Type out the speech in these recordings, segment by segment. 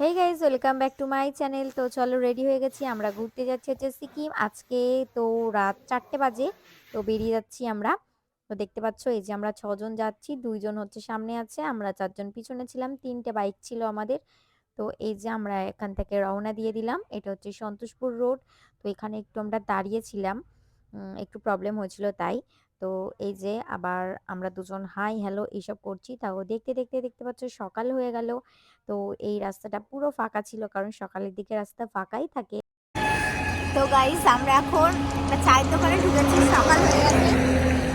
Hey guys welcome back to my channel তো চলো ready হয়ে গেছি, আমরা ঘুরতে যাচ্ছি হচ্ছে সিকিম। আজকে তো রাত চারটে বাজে, তো বেরিয়ে যাচ্ছি আমরা। তো দেখতে পাচ্ছ, এই যে আমরা ছজন যাচ্ছি, দুইজন হচ্ছে সামনে আছে, আমরা চারজন পিছনে ছিলাম, তিনটে বাইক ছিল আমাদের। তো এই যে আমরা এখান থেকে রওনা দিয়ে দিলাম, এটা হচ্ছে সন্তোষপুর রোড তো এখানে একটু আমরা দাঁড়িয়েছিলাম একটু প্রবলেম হয়েছিল তাই। তো এই যে আবার আমরা দুজন হাই হ্যালো এইসব করছি। তাও দেখতে দেখতে দেখতে পাচ্ছ সকাল হয়ে গেল। তো এই রাস্তাটা পুরো ফাঁকা ছিল কারণ সকালের দিকে রাস্তা ফাঁকাই থাকে। তো গাইস আমরা এখন একটা চায়ের দোকানে ঢুকেছি। সকাল হয়ে গেছে।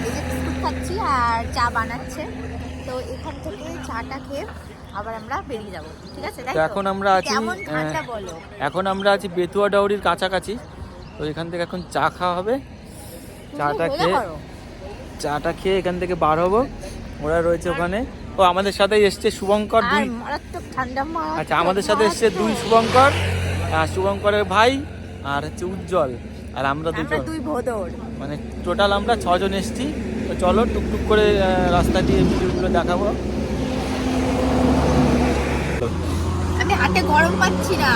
এই যে বিস্কুট খাচ্ছি আর চা বানাচ্ছে। তো এখান থেকে চাটা খেয়ে আবার আমরা বেরিয়ে যাব। ঠিক আছে তাই? এখন আমরা আছি বলো? এখন আমরা আছি বেতুয়া ডাউরির কাছাকাছি। তো এখান থেকে এখন চা খাওয়া হবে। চাটা খেয়ে। চাটা খেয়ে এখান থেকে বার হব। ওরা রয়েছে ওখানে। ও আমাদের সাথে এসছে শুভঙ্কর দুই। আচ্ছা আমাদের সাথে এসছে দুই শুভঙ্কর আর শুভঙ্করের ভাই আর হচ্ছে উজ্জ্বল। আর আমরা দুজন। মানে টোটাল আমরা ছজন এসছি। তো চলো টুকটুক করে আহ, রাস্তা দিয়ে ভিডিওগুলো দেখাবো। আমি হাতে গরম পাচ্ছি না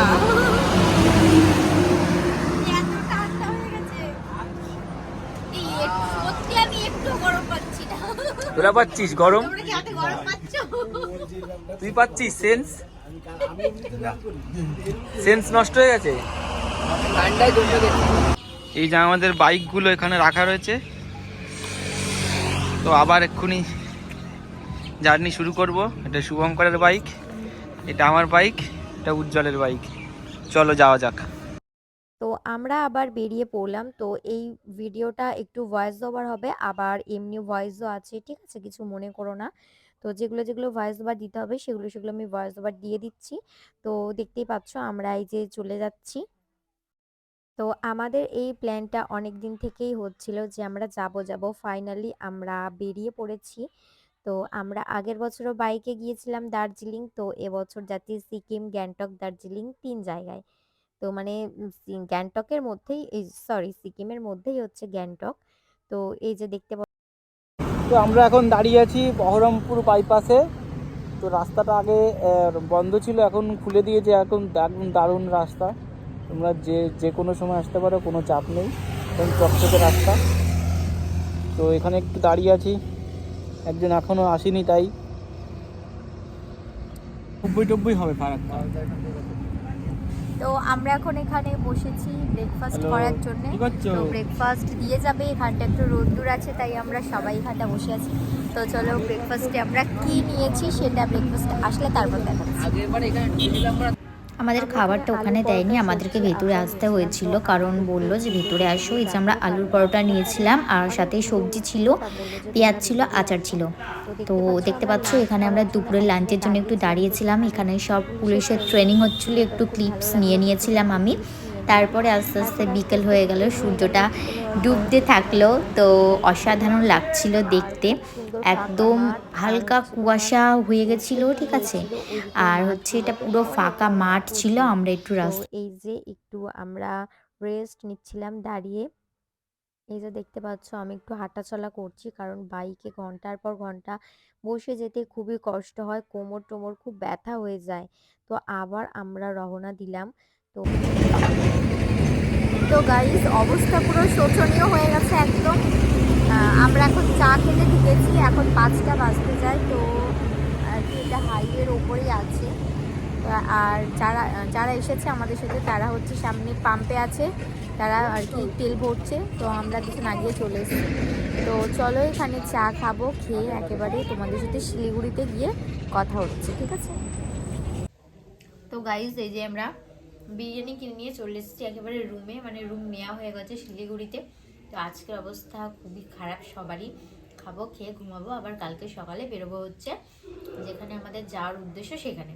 এত ঠান্ডা হয়ে গেছে। এই এক- সত্যি আমি একটু গরম পাচ্ছি না তোরা পাচ্ছিস গরম? তুই পাচ্ছিস সেন্স? সেন্স নষ্ট হয়ে গেছে? এই যে আমাদের বাইকগুলো এখানে রাখা রয়েছে। তো আবার এক্ষুনি জার্নি শুরু করব। এটা শুভঙ্করের বাইক এটা আমার বাইক এটা উজ্জ্বলের বাইক। চলো যাওয়া যাক। আমরা আবার বেরিয়ে পড়লাম। তো এই ভিডিওটা একটু ভয়েস ওভার হবে। আবার এমনি ভয়েসও আছে, ঠিক আছে? কিছু মনে করো না। তো যেগুলো যেগুলো ভয়েস ওভার দিতে হবে, সেগুলো সেগুলো আমি ভয়েস ওভার দিয়ে দিচ্ছি। তো দেখতেই পাচ্ছ আমরা এই যে চলে যাচ্ছি। তো আমাদের এই প্ল্যানটা অনেক দিন থেকেই হচ্ছিল যে আমরা যাব যাব। ফাইনালি আমরা বেরিয়ে পড়েছি। তো আমরা আগের বছরও বাইকে গিয়েছিলাম দার্জিলিং। তো এবছর যাচ্ছি সিকিম, গ্যাংটক, দার্জিলিং তিন জায়গায়। তো মানে গ্যাংটকের মধ্যেই এই সরি সিকিমের মধ্যেই হচ্ছে গ্যাংটক। তো এই যে দেখতে তো আমরা এখন দাঁড়িয়ে আছি বহরমপুর বাইপাসে। তো রাস্তাটা আগে বন্ধ ছিল, এখন খুলে দিয়েছে, এখন দারুণ দারুণ রাস্তা। তোমরা যে যে কোনো সময় আসতে পারো, কোনো চাপ নেই। এখন চকচকে রাস্তা। তো এখানে একটু দাঁড়িয়ে আছি। একজন এখনও আসেনি, তাই। নব্বই টব্বই হবে ফারাকটা তো আমরা এখন এখানে বসেছি ব্রেকফাস্ট করার জন্য। তো ব্রেকফাস্ট দিয়ে যাবে এখানটা একটু রোদ্দুর আছে তাই আমরা সবাই এখানটা বসে আছি। তো চলো ব্রেকফাস্টে আমরা কি নিয়েছি সেটা ব্রেকফাস্ট আসলে তারপর দেখাচ্ছি। আমাদের খাবারটা ওখানে দেয়নি, আমাদেরকে ভেতরে আসতে হয়েছিল। কারণ বলল যে, ভেতরে আসো। এই যে আমরা আলুর পরোটা নিয়েছিলাম, আর সাথে সবজি ছিল, পেঁয়াজ ছিল, আচার ছিল। তো দেখতে পাচ্ছ, এখানে আমরা দুপুরের লাঞ্চের জন্য একটু দাঁড়িয়েছিলাম। এখানে সব পুলিশের ট্রেনিং হচ্ছিল, একটু ক্লিপস নিয়ে নিয়েছিলাম আমি। তারপরে আস্তে আস্তে বিকেল হয়ে গেল সূর্যটা ডুবতে থাকল তো অসাধারণ লাগছিল দেখতে। একদম হালকা কুয়াশা হয়ে গেছিল ঠিক আছে? আর হচ্ছে এটা পুরো ফাঁকা মাঠ ছিল আমরা একটু রাস্তা এই যে একটু আমরা রেস্ট নিচ্ছিলাম দাঁড়িয়ে এই যে দেখতে পাচ্ছ আমি একটু হাঁটাচলা করছি কারণ বাইকে ঘণ্টার পর ঘণ্টা বসে যেতে খুবই কষ্ট হয় কোমর টোমর খুব ব্যথা হয়ে যায়। তো আবার আমরা রওনা দিলাম তো। তো গাইস অবস্থা পুরো শোচনীয় হয়ে গেছে একদম। আমরা এখন চা খেতে ঢুকেছি, এখন পাঁচটা বাজতে যায়, তো এটা হাইওয়ের ওপরেই আছে। আর যারা যারা এসেছে আমাদের সাথে, তারা হচ্ছে সামনে পাম্পে আছে, তারা আর কি তেল ভরছে, তো আমরা কিছু না গিয়ে চলে এসেছি। তো চলো এখানে চা খাব, খেয়ে একেবারে তোমাদের সাথে শিলিগুড়িতে গিয়ে কথা হচ্ছে, ঠিক আছে? তো গাইজ এই যে আমরা বিরিয়ানি কিনে নিয়ে চলে এসেছি একেবারে রুমে মানে রুম নেওয়া হয়ে গেছে শিলিগুড়িতে। তো আজকের অবস্থা খুবই খারাপ সবারই। খাব, খেয়ে ঘুমাবো, আবার কালকে সকালে বেরোবো হচ্ছে, যেখানে আমাদের যাওয়ার উদ্দেশ্য সেখানে।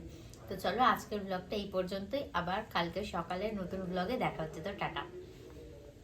তো চলো আজকের ব্লগটা এই পর্যন্তই, আবার কালকে সকালে নতুন ব্লগে দেখা হচ্ছে। তো টাটা।